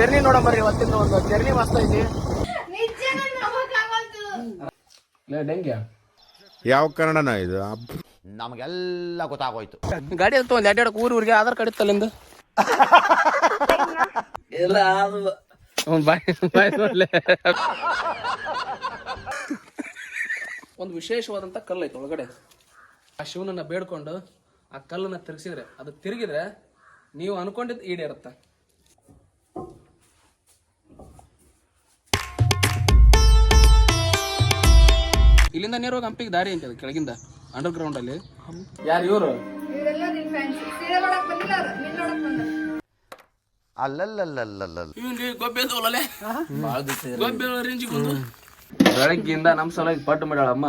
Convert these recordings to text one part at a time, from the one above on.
Journey ನೋಡಂಬರ್ರಿ ಇವತ್ತಿಂದ ಒಂದು journey ಮಸ್ತ್ ಐತಿ ನಿಜ ನನ್ ನಂಬಕ್ಕಾಗಲ್ತು. ಲೇ ಡೆಂಗ್ಯ? ಯಾವ ಕನ್ನಡನ ಇದು? ನಮಗೆಲ್ಲ ಗೊತ್ತಾಗೋಯ್ತು. ಗಾಡಿ ಅಂತ ಒಂದು ಎರಡು ಊರ್ ಊರಿಗೆ ಆಧಾರ್ ಕಾರ್ಡ್ ಇತ್ತಲ್ಲಿಂದ ಇಲ್ಲ ಅದು ಬಾಯ್ ಬಾಯ್ ಒಂದು ವಿಶೇಷವಾದಂತ ಕಲ್ಲು ಐತೆ ಒಳಗಡೆ. ಆ ಶಿವನನ್ನ ಬೇಡ್ಕೊಂಡು ಆ ಕಲ್ಲನ್ನ ತಿರುಗಿಸಿದ್ರೆ ಅದು ತಿರುಗಿದ್ರೆ ನೀವು ಅನ್ಕೊಂಡಿದ್ದು ಈಡೇರುತ್ತ. ಇಲ್ಲಿಂದ ನೇರವಾಗಿ ಹಂಪಿಗೆ ದಾರಿ ಅಂತ ಅದು ಕೆಳಗಿಂದ ಅಂಡರ್ ಗ್ರೌಂಡ್ ಅಲ್ಲಿ ಯಾರು ಇವರು? ಗೊಬ್ಬೆ ತೋಲಲೆ ಗೊಬ್ಬೆ ಬಂದು ಬೆಳಗ್ಗಿಂದ ನಮ್ಮ ಸಲುವಾಗಿ ಪಟ್ಟು ಮಾಡ್ಯಾಳಮ್ಮ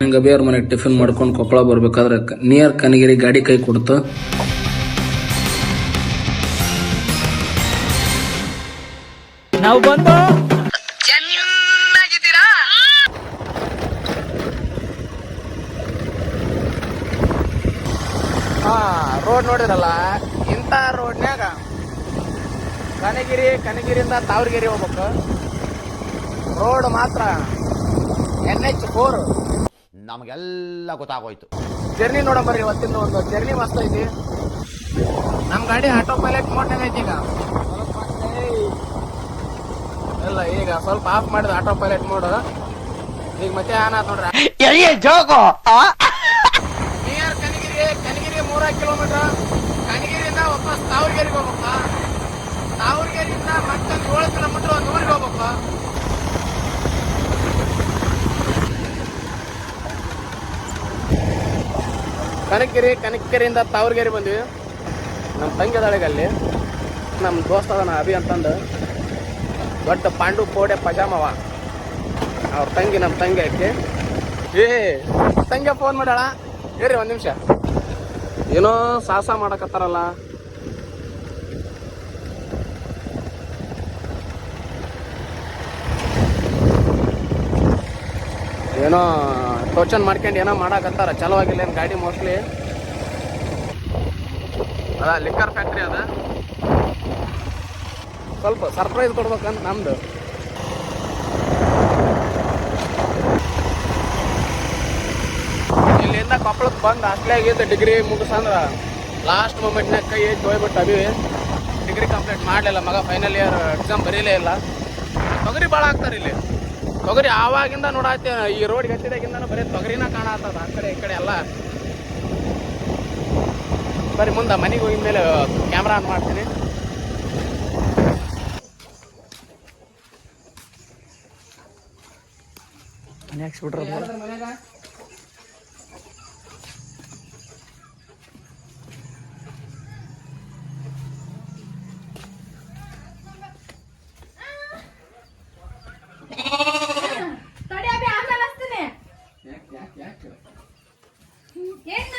ಗಬಿ ಅವ್ರ ಮನೆ ಟಿಫಿನ್ ಮಾಡ್ಕೊಂಡು ಕೊಪ್ಪಳ ಬರ್ಬೇಕಾದ್ರೆ ನಿಯರ್ ಕನಗಿರಿ ಗಾಡಿ ಕೈ ಕೊಡ್ತು. ನಾವು ಬಂದು ಹಾ ರೋಡ್ ನೋಡಿರಲ್ಲ ಇಂಥ ರೋಡ್ನ್ಯಾಗ ಕನಗಿರಿ ಕನಗಿರಿಯಿಂದ ತಾವರಗಿರಿ ಹೋಗ್ಬೇಕು. ರೋಡ್ ಮಾತ್ರ ಎನ್ ಎಚ್ ಫೋರ್. ನಮಗೆಲ್ಲ ಗೊತ್ತಾಗೋಯ್ತು. ಜರ್ನಿ ನೋಡಂಬರ್ರಿ ಇವತ್ತಿಂದ ಒಂದು ಜರ್ನಿ ಮಸ್ತ್ ಐತಿ. ನಮ್ಮ ಗಾಡಿ ಆಟೋ ಪೈಲಟ್ ಮೋಡ್ ಐತಿ ಈಗ. ಇಲ್ಲ ಈಗ ಸ್ವಲ್ಪ ಆಫ್ ಮಾಡಿದ ಆಟೋ ಪೈಲಟ್ ಮೋಡ್. ಈಗ ಮತ್ತೆ ಆನ್ ಆತ್ ನೋಡ್ರಿ. ಜೋಗೋ ಕಿಲೋಮೀಟರ್. ಕನಗಿರಿಯಿಂದ ವಾಪಸ್ ತಾವರಗಿರಿಗೆ ಹೋಗಪ್ಪ ತಾವರಗಿರಿಯಿಂದ ಮತ್ತೆ ಏಳು ಕಿಲೋಮೀಟರ್ ಒಂದು ಊರಿಗೆ ಹೋಗಪ್ಪ ಕನಕಗಿರಿ ಕನಕಗಿರಿಯಿಂದ ತಾವರಗಿರಿ ಬಂದ್ವಿ. ನಮ್ಮ ತಂಗಿ ಅದಾಳಿಗೆ ಅಲ್ಲಿ. ನಮ್ಮ ದೋಸ್ತ ಅದನ ಅಭಿ ಅಂತಂದು. ದೊಡ್ಡ ಪಾಂಡು ಕೋಡೆ ಪಜಾಮವ. ಅವ್ರ ತಂಗಿ ನಮ್ಮ ತಂಗಿ ಆಕೆ ಏ ತಂಗಿ ಫೋನ್ ಮಾಡ್ಯಾಳ. ಇರ್ರಿ ಒಂದು ನಿಮಿಷ. ಏನೋ ಸಾಹಸ ಮಾಡಕತ್ತಾರಲ್ಲ. ಏನೋ ಟೋಚನ್ ಮಾಡ್ಕೊಂಡು ಏನೋ ಮಾಡಕತ್ತಾರ. ಚಲೋ ಆಗಿಲ್ಲ ಏನು ಗಾಡಿ ಮೋಸ್ಟ್ಲಿ. ಅದ ಲಿಕ್ಕರ್ ಫ್ಯಾಕ್ಟ್ರಿ ಅದ. ಸ್ವಲ್ಪ ಸರ್ಪ್ರೈಸ್ ಕೊಡ್ಬೇಕಂತ ನಮ್ದು. ಇಲ್ಲಿಂದ ಕೊಪ್ಪಳಕ್ಕೆ ಬಂದು ಹಾಸ್ಟ್ಲಾಗಿದ್ದು ಡಿಗ್ರಿ ಮುಗಿಸಂದ್ರ ಲಾಸ್ಟ್ ಮೂಮೆಂಟ್ನಾಗ ಕೈ ಎತ್ತಿ ಹೋಗ್ಬಿಟ್ಟು ಅಭಿ ಡಿಗ್ರಿ ಕಂಪ್ಲೀಟ್ ಮಾಡಲಿಲ್ಲ ಮಗ ಫೈನಲ್ ಇಯರ್ ಎಕ್ಸಾಮ್ ಬರೀಲೇ ಇಲ್ಲ. ತೊಗರಿ ಭಾಳ ಆಗ್ತಾರೆ ಇಲ್ಲಿ. ತೊಗರಿ ಆವಾಗಿಂದ ನೋಡಾತಿ ಈ ರೋಡ್ಗೆ ಹತ್ತಿದಾಗಿಂದ ಬರೀ ತೊಗರಿನ ಕಾಣತ್ತದ ಆ ಕಡೆ ಈ ಕಡೆ ಎಲ್ಲ. ಬರೀ ಮುಂದೆ ಮನೆಗೆ ಹೋಗಿದ ಮೇಲೆ ಕ್ಯಾಮ್ರಾ ಆನ್ ಮಾಡ್ತೀನಿ. ತಡಿ ಅಭಿ ಆಮೇಲೆ ಹಚ್ತೀನಿ ಏನ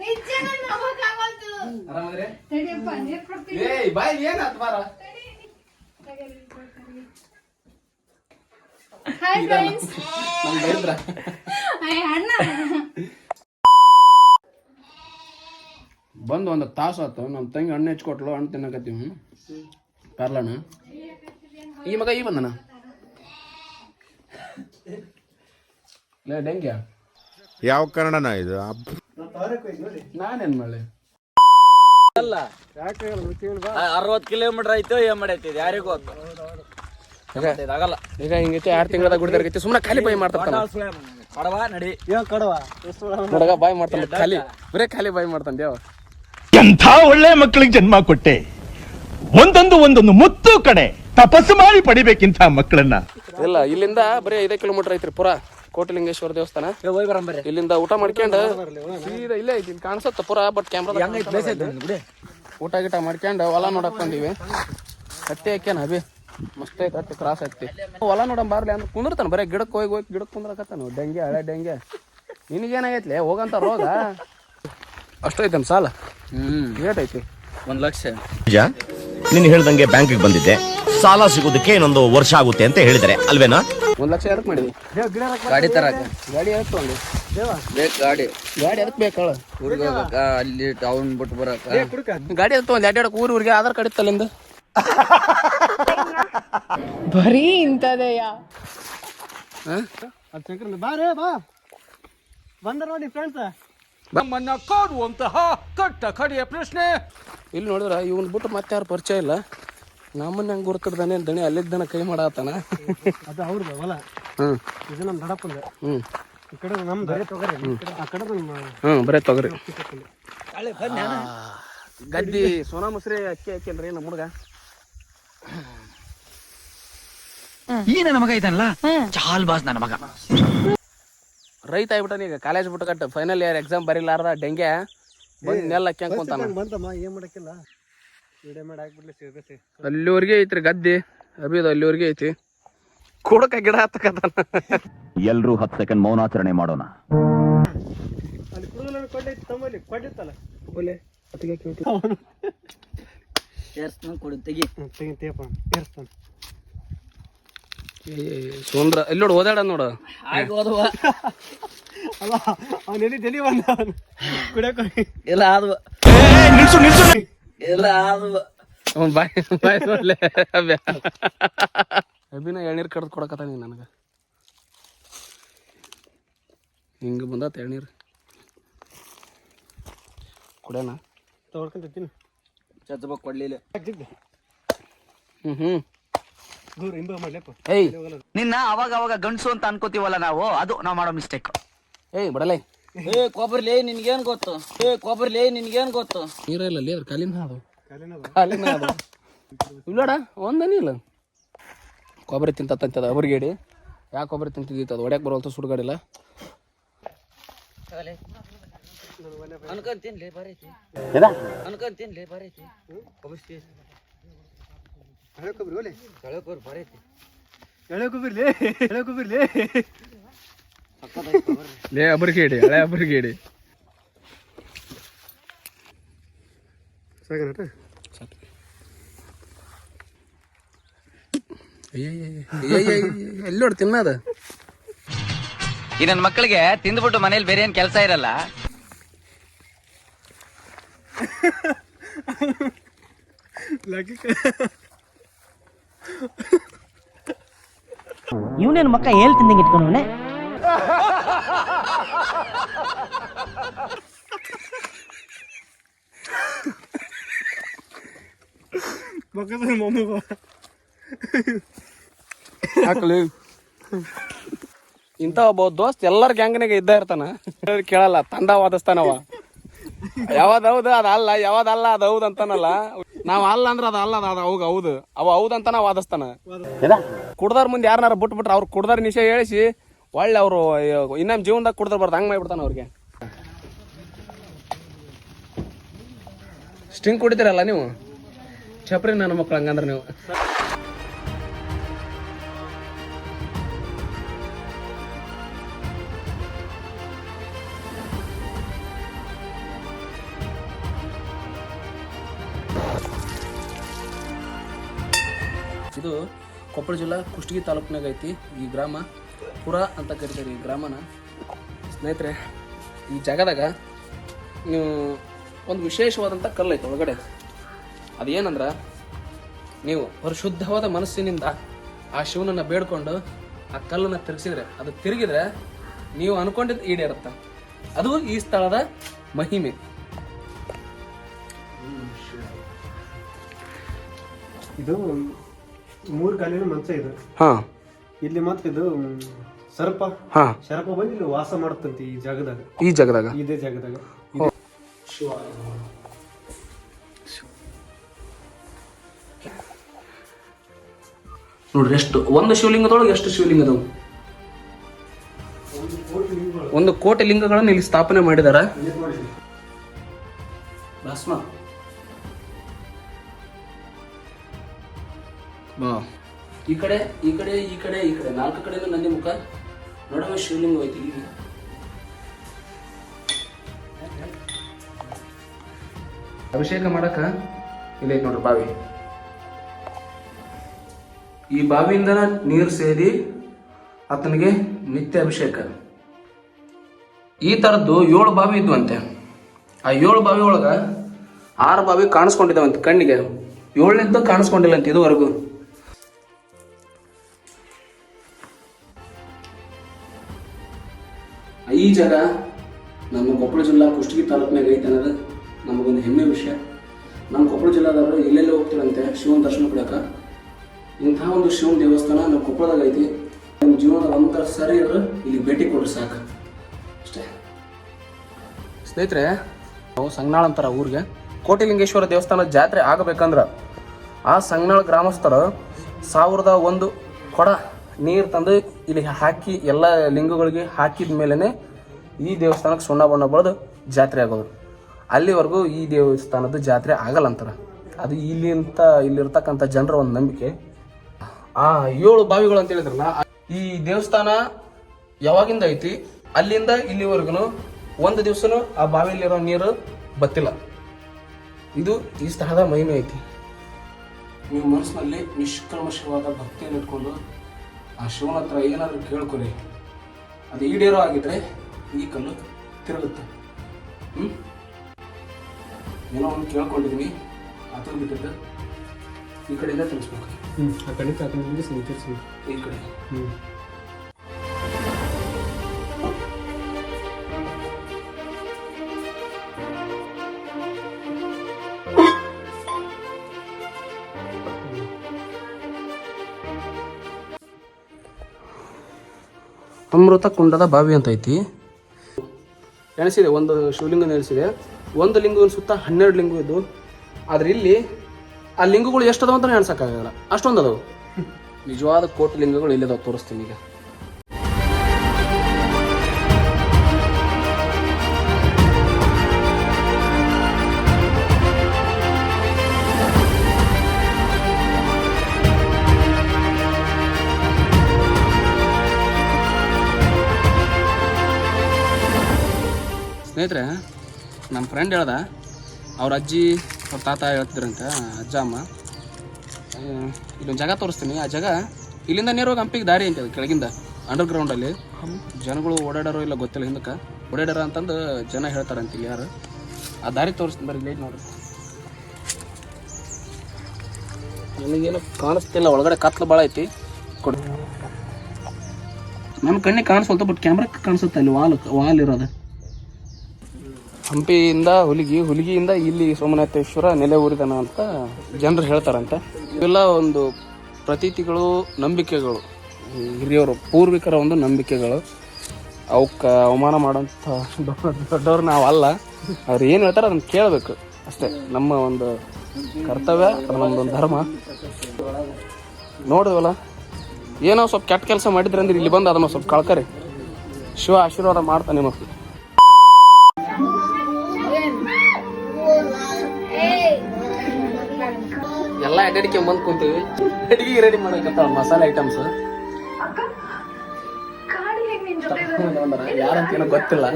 ನಿಜ ನನ್ ನಂಬಕ್ಕಾಗಲ್ತು. ಆರಾಮದ್ರಿ ತಡಿಯಪ್ಪ ನೀರ್ ಕೊಡ್ತೀನಿ. ಏಯ್ ಬಾಯ್ ಏನಾತ್ ಬಾರ ಹಾಯ್ ಫ್ರೆಂಡ್ಸ್ ನಮ್ ಬೈದ್ರ. ಅಣ್ಣ. ಬಂದು ಒಂದು ತಾಸು ಆತು ನಮ್ಮ ತಂಗಿ ಹಣ್ಣು ಹೆಚ್ಕೊಟ್ಲು ಹಣ್ಣು ತಿನ್ನಕತ್ತೀವಿ. ಪರ್ಲಣ್ಣ ಈ ಮಗ ಈ ಬಂದನ? ಲೇ ಡೆಂಗ್ಯ? ಯಾವ ಕಾರಣನ ಇದು? ನಾನೇನ್ ಮಾಡಲಿ? ಅರವತ್ತು ಕಿಲೋಮೀಟರ್ ಐತೋ ಏನ್ ಮಾಡೈತಿ ಯಾರಿಗೂ ಗೊತ್ತು. ಆಗಲ್ಲ ಈಗ ಹಿಂಗೈತಿ ಆರು ತಿಂಗಳದ ಗುಡ್ದಾರ್ಗೈತಿ ಸುಮ್ಮನೆ ಖಾಲಿ ಬಾಯಿ ಮಾಡ್ತಾನ ಕಡವ ನಡಿ. ನೋಡಗ ಬಾಯಿ ಮಾಡ್ತಾನ ಖಾಲಿ. ಬರೇ ಖಾಲಿ ಬಾಯಿ ಮಾಡ್ತಾನೆ ದೇವ ಎಂಥ ಒಳ್ಳೆ ಮಕ್ಕಳಿಗೆ ಜನ್ಮ ಕೊಟ್ಟೆ? ಒಂದೊಂದು ಒಂದೊಂದು ಮುತ್ತು ಕಡೆ ತಪಸ್ಸು ಮಾಡಿ ಪಡಿಬೇಕಿಂತ ಮಕ್ಕಳನ್ನ ಇಲ್ಲ ಇಲ್ಲಿಂದ ಬರೀ ಐದೇ ಕಿಲೋಮೀಟರ್ ಐತ್ರಿ ಪುರ. ಕೋಟಲಿಂಗೇಶ್ವರ ದೇವಸ್ಥಾನ. ಹೋಗಿ ಇಲ್ಲಿಂದ ಊಟ ಮಾಡ್ಕೊಂಡು ಸೀದಾ ಇಲ್ಲೇ ಐತಿ ಕಾಣಿಸುತ್ತ ಪುರ ಬಟ್ ಕ್ಯಾಮ್ರಾ ಬಿಡಿ. ಊಟ ಗೀಟ ಮಾಡ್ಕೊಂಡು ಹೊಲ ನೋಡಕ್ ಬಂದೀವಿ. ಹತ್ತಿ ಹಾಕ್ಯಾನ ಅಭಿ. ಮಸ್ತ್ ಐತೆ ಹತ್ತಿ ಕ್ರಾಸ್ ಹತ್ತಿ. ಹೊಲ ನೋಡಂ ಬಾರ್ಲಿ ಅಂದ್ರೆ ಕುಂದಿರ್ತಾನ ಬರೀ ಗಿಡಕ್ಕೆ ಹೋಗಿ ಹೋಗಿ ಗಿಡಕ್ಕೆ ಕುಂದ್ರಕತ್ತಾನ ಡೆಂಗೆ ಹಳೆ ಡೆಂಗೆ. ನಿನಗೇನಾಗೈತ್ಲೆ ಹೋಗಂತ ರೋಗ? ಅಷ್ಟೈತನ್ ಸಾಲ? ಹ್ಮ್. ಏಟೈತಿ ಐತಿ. ಒಂದ್ ಲಕ್ಷ. ನಿಜ? ನೀನು ಹೇಳ್ದಂಗೆ ಬ್ಯಾಂಕಿಗೆ ಬಂದಿದ್ದೆ. ಸಾಲ ಸಿಗೋದಕ್ಕೆ ಇನ್ನೊಂದು ವರ್ಷ ಆಗುತ್ತೆ ಅಂತ ಹೇಳಿದರೆ ಅಲ್ವೇನಾ? ಒಂದ್ ಲಕ್ಷ ಎದಕ್ ಮಾಡಿದ್ವಿ? ಗಾಡಿ ತರ ಗಾಡಿ ಎದಕ್ ತಗೊಂಡಿ ಬೇಕು ಗಾಡಿ. ಗಾಡಿ ಎದಕ್ ಬೇಕಳ ಊರಿಗೆ ಹೋಗಕ್ಕ ಅಲ್ಲಿ ಟೌನ್ ಬಿಟ್ಟು ಬರಕ ಗಾಡಿ ಎದಕ್ ಒಂದು ಎರಡ್ ಊರ್ ಊರಿಗೆ ಆಧಾರ್ ಕಾರ್ಡ್ ಇತ್ತಲ್ಲಿಂದ ಬರೀ ಇಂಥದೆಯ? ಬಾರೇ ಬಾ ಬಂದ್ರ ನೋಡಿ ಫ್ರೆಂಡ್ಸ್ ನಮ್ಮನ್ನ ಕಾಡುವಂತಹ ಕಟ್ಟ ಕಡೆಯ ಪ್ರಶ್ನೆ. ಇಲ್ಲಿ ನೋಡಿದ್ರ ಇವನ್ ಬಿಟ್ಟು ಮತ್ತೆ ಯಾರು ಪರಿಚಯ ಇಲ್ಲ? ನಮ್ಮನ್ನ ಹೆಂಗ್ ಗುರ್ತಿಡ್ದಾನೆ ದಣಿ ಅಲ್ಲಿದ್ದನ ಕೈ ಮಾಡಾತನ. ಅದು ಅವ್ರದ ಹೊಲ. ಹ್ಮ್. ಇದು ನಮ್ಮ ದಡಪ್ಪಂದ. ಹ್ಮ್. ಈ ಕಡೆ ನಮ್ದು ಆ ಕಡೆ ನಮ್ಮ ಹ್ಮ್ ಬರೇ ತೊಗರಿ. ಗದ್ದಿ ಸೋನಾ ಮುಸ್ರಿ ಅಕ್ಕಿ ಹಾಕೇನ್ರಿ ನಮ್ಮ ಹುಡುಗ. ಈ ನನ್ನ ಮಗ ಚಾಲ್ ಬಾಸ್ ನನ್ನ ಮಗ. ರೈತ ಆಗ್ಬಿಟ್ಟಾನ ಈಗ ಕಾಲೇಜ್ ಬಿಟ್ಟು ಕಟ್ಟು ಫೈನಲ್ ಇಯರ್ ಎಕ್ಸಾಮ್ ಬರೀಲಾರ್ದ ಡೆಂಗೆ ಬಂದ್ ನೆಲ್ಲ ಹಾಕಿ ಕುಂತಾನ ಬಂತಮ್ಮ ಏನ್ ಮಾಡಕ್ಕಿಲ್ಲ ವಿಡಿಯೋ ಮಾಡಿ ಹಾಕ್ಬಿಡ್ಲಿ ಸೇರ್ಸಿ ಅಲ್ಲಿವರೆಗೆ ಐತ್ರಿ ಗದ್ದೆ ಅಭಿದು ಅಲ್ಲಿವರೆಗೆ ಐತಿ. ಕೊಡಕ ಗಿಡ ಹತ್ತಕತ್ತಾನ. ಎಲ್ರೂ ಹತ್ತು ಸೆಕೆಂಡ್ ಮೌನಾಚರಣೆ ಮಾಡೋಣ. ಸುಂದ್ರ ಇಲ್ಲಿ ನೋಡು ಓದಾಡ ನೋಡು. ಅಲ್ಲ ಅವ್ನು ಎಲ್ಲಿ ತಲಿ ಬಂದ ಅವನು? ಇಲ್ಲ ಹೋಗಿ. ಇಲ್ಲ ಆದ್ವ. ಇಲ್ಲ ಅದು ಅವ್ನು ಬಾಯ್ ಬಾಯ್ ಅಭ್ಯ. ಅಭಿನ ಎಳ್ನೀರ್ ಕಡ್ದು ಕೊಡಕತ್ತ ನೀ ನನಗೆ. ಹಿಂಗೆ ಬಂದತ್ತ ಎಳ್ನೀರು. ಕೊಡೋಣ ತಗೊಳ್ಕೊಂತೀನಿ ಚಚ್ಚಬೇಕು ಕೊಡ್ಲಿಲ್ಲ. ಹ್ಮ್ ಹ್ಞೂ ದೂರ ಹಿಂಬ ಮಾಡ್ಲಪ್ಪ ಏಯ್. ನಿನ್ನ ಅವಾಗ ಅವಾಗ ಗಂಡಸು ಅಂತ ಅನ್ಕೋತೀವಲ್ಲ ನಾವು ಅದು ನಾವು ಮಾಡೋ ಮಿಸ್ಟೇಕ್ ಏಯ್ ಬಿಡಲೇ. ಏ ಲೇ ನಿನ್ಗೇನ್ ಗೊತ್ತು? ಏ ಲೇ ನಿನ್ಗೇನ್ ಗೊತ್ತು? ನೀರ ಇಲ್ಲ ಅಲ್ಲಿ ಅದ್ರ ಕಾಲಿನ ಅದು ಕಾಲಿನ ಅದು ಇಲ್ಲೋಡ ಒಂದನೇ ಇಲ್ಲ ಕೊಬ್ಬರಿ ತಿಂತತ್ತಂತದ ಅಬರ್ಗೇಡಿ ಯಾಕೆ ಕೊಬ್ಬರಿ ತಿಂತಿದ್ದಿತ್ತು ಅದು? ಹೊಡ್ಯಾಕ್ ಬರೋಲ್ತ ಸುಡ್ಗಾಡಿಲ್ಲ. ಅನ್ಕೊಂತೀನಿ ಬರೈತಿ ಅನ್ಕೊಂತೀನಿ ಬರೈತಿ ಕೊಬ್ಬಸ್ತಿ ಎಳೆ ಕೊಬ್ಬರಿ ಬರೈತಿ ಎಳೆ ಕೊಬ್ಬರಿ ಎಳೆ ಕೊಬ್ಬರಿಲಿ ಲೇ ಅಬರ್ಗೇಡಿ ಹಳೆ ಅಬರ್ಗೇಡಿ ಹೇಳಿ ಎಲ್ಲೋಡ್ ತಿನ್ನದ ಈ ನನ್ನ ಮಕ್ಕಳಿಗೆ ತಿಂದ್ಬಿಟ್ಟು ಮನೇಲಿ ಬೇರೆ ಏನ್ ಕೆಲಸ ಇರಲ್ಲ ಇವನೇನು ಮಕ್ಕ ಹೇಳ್ತಿದ್ದಂಗೆ ಇಟ್ಕೊಂಡವನೆ ಮಕ್ಕಳ ಮೊಮ್ಮಗ ಹಾಕ್ಲಿ. ಇಂಥ ಒಬ್ಬ ದೋಸ್ತ್ ಎಲ್ಲರ ಗ್ಯಾಂಗ್ನಾಗ ಇದ್ದ ಇರ್ತಾನ. ಹೇಳಿದ್ರೆ ಕೇಳಲ್ಲ ತಂದ ವಾದಿಸ್ತಾನವ ಯಾವ್ದು ಹೌದು ಅದು ಅಲ್ಲ ಯಾವ್ದು ಅಲ್ಲ ಅದು ಹೌದು ಅಂತಾನಲ್ಲ. ನಾವ್ ಅಲ್ಲ ಅಂದ್ರೆ ಅದು ಅಲ್ಲ ಅದ ಅವಾಗ ಹೌದು ಅವ ಹೌದು ಅಂತಾನ ವಾದಿಸ್ತಾನ. ಕುಡ್ದಾರ ಮುಂದೆ ಯಾರನ್ನಾರ ಬಿಟ್ಬಿಟ್ರೆ ಅವ್ರು ಕುಡ್ದಾರ ನಿಶೆ ಹೇಳಿಸಿ ಒಳ್ಳೆ ಅವರು ಇನ್ನೊಂದು ಜೀವನದಾಗ ಕುಡಿದ್ರೆ ಬರ್ದು ಹಂಗೆ ಮಾಡ್ಬಿಡ್ತಾನ ಅವ್ರಿಗೆ. ಸ್ಟಿಂಗ್ ಕುಡಿತೀರಲ್ಲ ನೀವು? ಚಪ್ರಿ ನನ್ನ ಮಕ್ಕಳು ಹಂಗಂದ್ರೆ ನೀವು. ಇದು ಕೊಪ್ಪಳ ಜಿಲ್ಲಾ ಕುಷ್ಟಗಿ ತಾಲೂಕಿನಾಗ ಐತಿ, ಈ ಗ್ರಾಮ. ಪುರ ಅಂತ ಕರಿತಾರೆ ಈ ಗ್ರಾಮನ. ಸ್ನೇಹಿತರೆ ಈ ಜಾಗದಾಗ ನೀವು ಒಂದು ವಿಶೇಷವಾದಂಥ ಕಲ್ಲು ಐತೆ ಒಳಗಡೆ. ಅದೇನಂದ್ರೆ ನೀವು ಪರಿಶುದ್ಧವಾದ ಮನಸ್ಸಿನಿಂದ ಆ ಶಿವನನ್ನು ಬೇಡ್ಕೊಂಡು ಆ ಕಲ್ಲನ್ನು ತಿರುಗಿಸಿದ್ರೆ ಅದು ತಿರುಗಿದ್ರೆ ನೀವು ಅನ್ಕೊಂಡಿದ್ದು ಈಡೇರುತ್ತೆ. ಅದು ಈ ಸ್ಥಳದ ಮಹಿಮೆ. ಇದು ಮೂರು ಕಾಲಿನ ಮಂಚ ಇದು. ಹಾ. ಇಲ್ಲಿ ಮತ್ತೆ ಇದು ಸರ್ಪ ಹಾ. ಶರಪ ಬಂದು ಇಲ್ಲಿ ವಾಸ ಮಾಡುತ್ತಂತೆ ಈ ಜಾಗದಾಗ. ಈ ಜಾಗದಾಗ? ಇದೇ ಜಾಗದಾಗ. ನೋಡ್ರಿ ಎಷ್ಟು ಒಂದು ಶಿವಲಿಂಗದೊಳಗೆ ಎಷ್ಟು ಶಿವಲಿಂಗ ಅದಾವು? ಒಂದು ಕೋಟಿ ಲಿಂಗಗಳನ್ನು ಇಲ್ಲಿ ಸ್ಥಾಪನೆ ಮಾಡಿದಾರ. ಭಸ್ಮ. ಈ ಕಡೆ ಈ ಕಡೆ ಈ ಕಡೆ ಈ ಕಡೆ ನಾಲ್ಕು ಕಡೆನೂ ನಂದಿ ಮುಖ. ನಡುವೆ ಶಿವಲಿಂಗ ಐತಿ ಈಗ ಅಭಿಷೇಕ ಮಾಡಕ ಇಲ್ಲಿ ನೋಡ್ರಿ ಬಾವಿ. ಈ ಬಾವಿಯಿಂದ ನೀರು ಸೇದಿ ಆತನಿಗೆ ನಿತ್ಯ ಅಭಿಷೇಕ. ಈ ಥರದ್ದು ಏಳು ಬಾವಿ ಇದ್ವಂತೆ. ಆ ಏಳು ಬಾವಿ ಒಳಗೆ ಆರು ಬಾವಿ ಕಾಣಿಸ್ಕೊಂಡಿದ್ದಾವಂತೆ ಕಣ್ಣಿಗೆ. ಏಳನೇದ್ದು ಕಾಣಿಸ್ಕೊಂಡಿಲ್ಲ ಅಂತ ಇದುವರೆಗೂ. ಈ ಜಾಗ ನಮ್ಮ ಕೊಪ್ಪಳ ಜಿಲ್ಲಾ ಕುಷ್ಟಗಿ ತಾಲೂಕಿನಾಗ ಐತೆ ಅನ್ನೋದು ನಮಗೊಂದು ಹೆಮ್ಮೆ ವಿಷಯ. ನಮ್ಮ ಕೊಪ್ಪಳ ಜಿಲ್ಲಾದವರು ಎಲ್ಲೆಲ್ಲಿ ಹೋಗ್ತೀರಂತೆ, ಶಿವನ ದರ್ಶನ ಪಡ್ಯಾಕ ಇಂಥ ಒಂದು ಶಿವನ ದೇವಸ್ಥಾನ ನಮ್ಮ ಕೊಪ್ಪಳದಾಗ ಐತಿ. ನಮ್ಮ ಜೀವನದ ಅಂತ ಸರಿ ಆದ್ರೆ ಇಲ್ಲಿ ಭೇಟಿ ಕೊಡ್ರಿ ಸಾಕು. ಅಷ್ಟೇ. ಸ್ನೇಹಿತರೆ, ನಾವು ಸಂಗ್ನಾಳ್ ಅಂತಾರೆ ಊರಿಗೆ. ಕೋಟಿಲಿಂಗೇಶ್ವರ ದೇವಸ್ಥಾನದ ಜಾತ್ರೆ ಆಗಬೇಕಂದ್ರೆ ಆ ಸಂಗ್ನಾಳ್ ಗ್ರಾಮಸ್ಥರು ಸಾವಿರದ ಒಂದು ಕೊಡ ನೀರು ತಂದು ಇಲ್ಲಿ ಹಾಕಿ ಎಲ್ಲ ಲಿಂಗಗಳಿಗೆ ಹಾಕಿದ ಮೇಲೇ ಈ ದೇವಸ್ಥಾನಕ್ಕೆ ಸುಣ್ಣ ಬಣ್ಣ ಬಳ್ದು ಜಾತ್ರೆ ಆಗೋದು. ಅಲ್ಲಿವರೆಗೂ ಈ ದೇವಸ್ಥಾನದ ಜಾತ್ರೆ ಆಗಲ್ಲ ಅಂತಾರೆ. ಅದು ಇಲ್ಲಿಂತ, ಇಲ್ಲಿರ್ತಕ್ಕಂಥ ಜನರ ಒಂದು ನಂಬಿಕೆ. ಆ ಏಳು ಬಾವಿಗಳು ಅಂತ ಹೇಳಿದ್ರಲ್ಲ ಈ ದೇವಸ್ಥಾನ ಯಾವಾಗಿಂದ ಐತಿ? ಅಲ್ಲಿಂದ ಇಲ್ಲಿವರೆಗೂ ಒಂದು ದಿವಸನೂ ಆ ಬಾವಿಯಲ್ಲಿರೋ ನೀರು ಬತ್ತಿಲ್ಲ. ಇದು ಈ ಸ್ಥಳದ ಮಹಿಮೆ ಐತಿ. ನೀವು ಮನಸ್ಸಿನಲ್ಲಿ ನಿಷ್ಕಲ್ಮಶವಾದ ಭಕ್ತಿಯನ್ನು ಇಟ್ಕೊಂಡು ಆ ಶಿವನ ಹತ್ರ ಏನಾದರೂ ಕೇಳ್ಕೊರಿ. ಅದು ಈಡೇರೋ ಆಗಿದ್ರೆ ಈ ಕಲ್ಲು ತಿರುಗುತ್ತೆ. ಹ್ಞೂ ಏನೋ ಒಂದು ಕೇಳ್ಕೊಂಡಿದ್ದೀನಿ ಅದು ಬಿಟ್ಟಿದ್ದು ಈ ಕಡೆಯಿಂದ ತಿಳಿಸ್ಬೇಕು ಹ್ಞೂ ಆ ಕಡೆ ಆ ಕಡೆ ಸ್ನೇಹಿತರು ಈ ಕಡೆ. ಹ್ಞೂ ಅಮೃತ ಕುಂಡದ ಬಾವಿ ಅಂತ ಐತಿ. ಎಣಿಸಿದೆ ಒಂದು ಶಿವಲಿಂಗ ನೆನೆಸಿದೆ. ಒಂದು ಲಿಂಗದ ಸುತ್ತ ಹನ್ನೆರಡು ಲಿಂಗ ಇದ್ದು, ಆದ್ರೆ ಇಲ್ಲಿ ಆ ಲಿಂಗಗಳು ಎಷ್ಟು ಅಂತ ಎಣ್ಸಕ್ಕಾಗಲ್ಲ ಅಷ್ಟೊಂದು ಅದಾವು ನಿಜವಾದ ಕೋಟಿ ಲಿಂಗಗಳು ಇಲ್ಲಿದಾವೆ ತೋರಿಸ್ತೀನಿ ಈಗ. ಸ್ನೇಹಿತರೆ ನಮ್ಮ ಫ್ರೆಂಡ್ ಹೇಳ್ದ, ಅವ್ರ ಅಜ್ಜಿ, ಅವ್ರ ತಾತ ಹೇಳ್ತಿದ್ರಂತೆ, ಅಜ್ಜ, ಅಮ್ಮ. ಇಲ್ಲೊಂದು ಜಾಗ ತೋರಿಸ್ತೀನಿ. ಆ ಜಾಗ, ಇಲ್ಲಿಂದ ನೇರವಾಗಿ ಹಂಪಿಗೆ ದಾರಿ ಅಂತ ಕೆಳಗಿಂದ ಅಂಡರ್ ಗ್ರೌಂಡಲ್ಲಿ ಜನಗಳು ಓಡಾಡೋರು ಇಲ್ಲ ಗೊತ್ತಿಲ್ಲ ಹಿಂದಕ್ಕೆ. ಓಡಾಡ್ಯಾರ ಅಂತಂದು ಜನ ಹೇಳ್ತಾರಂತ ಇಲ್ಲಿ ಯಾರು. ಆ ದಾರಿ ತೋರಿಸ್ತೀನಿ ಬರೀ ಲೇಟ್ ನೋಡ್ರಿ. ನನಗೇನು ಕಾಣಿಸ್ತಿಲ್ಲ, ಒಳಗಡೆ ಕತ್ಲು ಭಾಳ ಐತಿ. ನಮ್ಮ ಕಣ್ಣಿಗೆ ಕಾಣಿಸ್ವಲ್ತ ಬಟ್ ಕ್ಯಾಮ್ರಾ ಕಾಣಿಸುತ್ತೆ ಅಲ್ಲಿ ವಾಲ್ ವಾಲ್ ಇರೋದು. ಹಂಪಿಯಿಂದ ಹುಲಿಗಿ, ಹುಲಿಗಿಯಿಂದ ಇಲ್ಲಿ ಸೋಮನಾಥೇಶ್ವರ ನೆಲೆ ಊರಿದನ ಅಂತ ಜನರು ಹೇಳ್ತಾರಂತೆ. ಇವೆಲ್ಲ ಒಂದು ಪ್ರತೀತಿಗಳು, ನಂಬಿಕೆಗಳು. ಹಿರಿಯವರು ಪೂರ್ವಿಕರ ಒಂದು ನಂಬಿಕೆಗಳು. ಅವಕ್ಕೆ ಅವಮಾನ ಮಾಡೋಂಥ ದೊಡ್ಡವ್ರು ನಾವು ಅಲ್ಲ ಅವ್ರು ಏನು ಹೇಳ್ತಾರೆ ಅದನ್ನ ಕೇಳಬೇಕು. ಅಷ್ಟೇ. ನಮ್ಮ ಒಂದು ಕರ್ತವ್ಯ ಅದು ಧರ್ಮ. ನೋಡಿದ್ವಲ್ಲ ಏನೋ ಸ್ವಲ್ಪ ಕೆಟ್ಟ ಕೆಲಸ ಮಾಡಿದ್ರೆ ಅಂದ್ರೆ ಇಲ್ಲಿ ಬಂದು ಅದನ್ನ ಸ್ವಲ್ಪ ಕಳ್ಕರಿ. ಶಿವ ಆಶೀರ್ವಾದ ಮಾಡ್ತಾನೆ ನಿಮಗೆ ಎಲ್ಲ ಅಡ್ಡಾಡಿಕೆ ಬಂದು ಕೂತೀವಿ ಅಡಿಗೆ ರೆಡಿ ಮಾಡಕತ್ತಾಳ ಮಸಾಲೆ ಐಟಮ್ಸ್ ಯಾರಂತ ಏನೋ ಗೊತ್ತಿಲ್ಲ.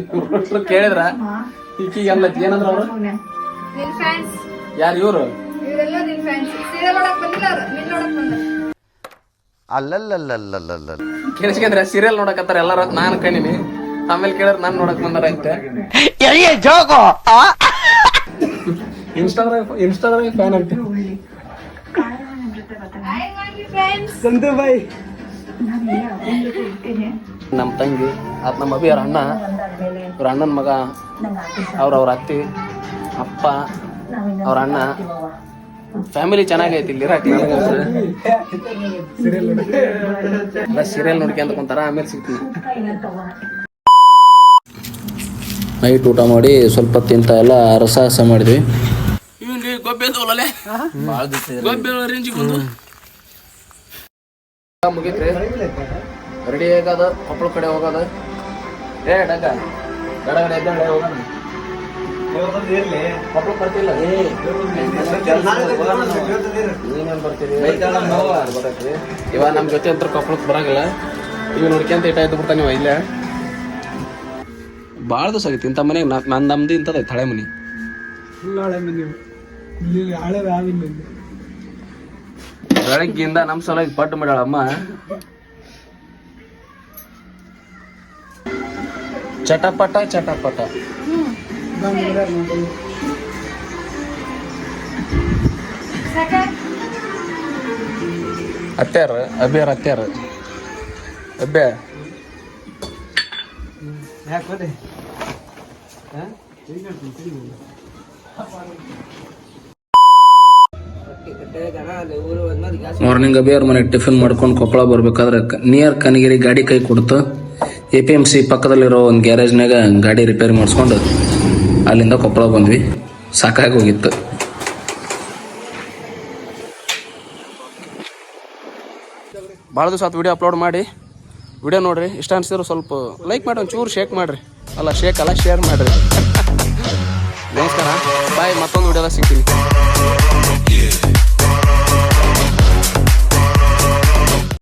ಇವ್ರು ಕೇಳಿದ್ರ? ಈಕಿಗೆ ಎಲ್ಲ ಏನಂದ್ರ ಅವ್ರು? ಯಾರು ಇವರು? ಇವರೆಲ್ಲ ನಿನ್ ಫ್ಯಾನ್ಸ್ ಸೀರೆ ನೋಡಕ್ ಬಂದಿಲ್ಲ ನಿನ್ ನೋಡಕ್ ಬಂದ. ಅಲ್ಲಲ್ಲಲ್ಲಲ್ಲಲ್ಲ ಕೇಳಿಸ್ಕೊಂಡ್ರೆ ಸೀರಿಯಲ್ ನೋಡಕತ್ತಾರ ಎಲ್ಲಾರ. ನಾನು ಕಣಿನಿ. ಆಮೇಲೆ ಕೇಳಿದ್ರೆ ನಾನು ನೋಡಕ್ ಬಂದಾರ ಅಂತೆ ಇನ್ಸ್ಟಾಗ್ರಾಮ್ ಇನ್ಸ್ಟಾಗ್ರಾಮ್ ಫ್ಯಾನ್ ಅಂತ ಫ್ರೆಂಡ್ಸ್ ಸಂತು ಬಾಯ್. ನಮ್ಮ ತಂಗಿ ಅದು ನಮ್ಮ ಅಭಿ ಅವ್ರ ಅಣ್ಣ ಅವ್ರ ಅಣ್ಣನ ಮಗ. ಅವ್ರ ಅವ್ರ ಅತ್ತಿ ಅಪ್ಪ ಅವ್ರ ಅಣ್ಣ. ಫ್ಯಾಮಿಲಿ ಚೆನ್ನಾಗೈತಿ ಇಲ್ಲಿ ಎಲ್ಲ ಸೀರಿಯಲ್ ನೋಡ್ಕೊಂತ ಕುಂತಾರ ಆಮೇಲೆ ಸಿಗ್ತೀನಿ. ನೈಟ್ ಊಟ ಮಾಡಿ ಸ್ವಲ್ಪ ತಿಂತ ಎಲ್ಲ ರಸಾಯಸ ಮಾಡಿದ್ವಿ. ಗೊಬ್ಬೆ ಗೊಬ್ಬೆ ರೇಂಜಿಗೆ ಬಂದು. ಮುಗಿತ್ರಿ ರೆಡಿ ಆಗದ ಕೊಪ್ಪಳ ಕಡೆ ಹೋಗೋದ. ಏ ಡಂಗ. ಗಡ ಗಡ ಎದ್ದೇಳ ಹೋಗೋಣ. ಕೊಪ್ಪಳ ಬರ್ತಿಲ್ಲ. ನೀನೇನ್ ಬರ್ತೀರಿ? ಬರತ್ರಿ ಇವಾಗ ನಮ್ಮ ಜೊತೆ ಅಂತ ಕೊಪ್ಪಳಕ್ಕೆ ಬರಂಗಿಲ್ಲ. ಇವ್ ನೋಡ್ಕೊಂತ ಇಟ್ಟ ಎದ್ದು ಬಿಡ್ತಾನೆ ಇಲ್ಲ ಇಲ್ಲೇ. ಭಾಳ ದಿವಸ ಆಗೈತಿ ಇಂಥ ಮನೆಗೆ ನನ್ನ ನಮ್ದು ಇಂಥದ್ದು ಹಳೆ ಮನೆ. ಹಳೆ ಮನೆ ಇಲ್ಲಿ ಹಳೆ ಆವಿಲ್ಲ ಬೆಳಗ್ಗಿಂದ ನಮ್ಮ ಸಲ ಪಟ್ಟು ಮಾಡ್ಯಾಳ ಅಮ್ಮ ಚಟಪಟ ಚಟಪಟ ಸಾಕೆ ಅತ್ಯಾರ ಅಭಿಯಾರ ಅತ್ಯಾರ ಅಭ್ಯ ಯಾಕೆ ಮಾರ್ನಿಂಗ್ ಅವ್ರ ಮನೆಗೆ ಟಿಫಿನ್ ಮಾಡ್ಕೊಂಡು ಕೊಪ್ಪಳ ಬರ್ಬೇಕಾದ್ರೆ ನಿಯರ್ ಕನಗಿರಿ ಗಾಡಿ ಕೈ ಕೊಡ್ತು. ಎ ಪಿ ಎಂ ಸಿ ಪಕ್ಕದಲ್ಲಿರೋ ಒಂದು ಗ್ಯಾರೇಜ್ನಾಗ ಗಾಡಿ ರಿಪೇರಿ ಮಾಡಿಸ್ಕೊಂಡು ಅಲ್ಲಿಂದ ಕೊಪ್ಪಳ ಬಂದ್ವಿ. ಸಾಕಾಗಿ ಹೋಗಿತ್ತು. ಭಾಳ ದಿವಸ ಆತು ವಿಡಿಯೋ ಅಪ್ಲೋಡ್ ಮಾಡಿ. ವಿಡಿಯೋ ನೋಡ್ರಿ, ಇಷ್ಟ ಅನ್ಸಿದ್ರು ಸ್ವಲ್ಪ ಲೈಕ್ ಮಾಡಿ, ಒಂಚೂರು ಶೇಕ್ ಮಾಡಿರಿ. ಅಲ್ಲ ಶೇಕ್ ಅಲ್ಲ ಶೇರ್ ಮಾಡಿರಿ. ನಮಸ್ಕಾರ. ಬಾಯ್, ಮತ್ತೊಂದು ವಿಡಿಯೋದಾಗ ಸಿಗ್ತೀನಿ.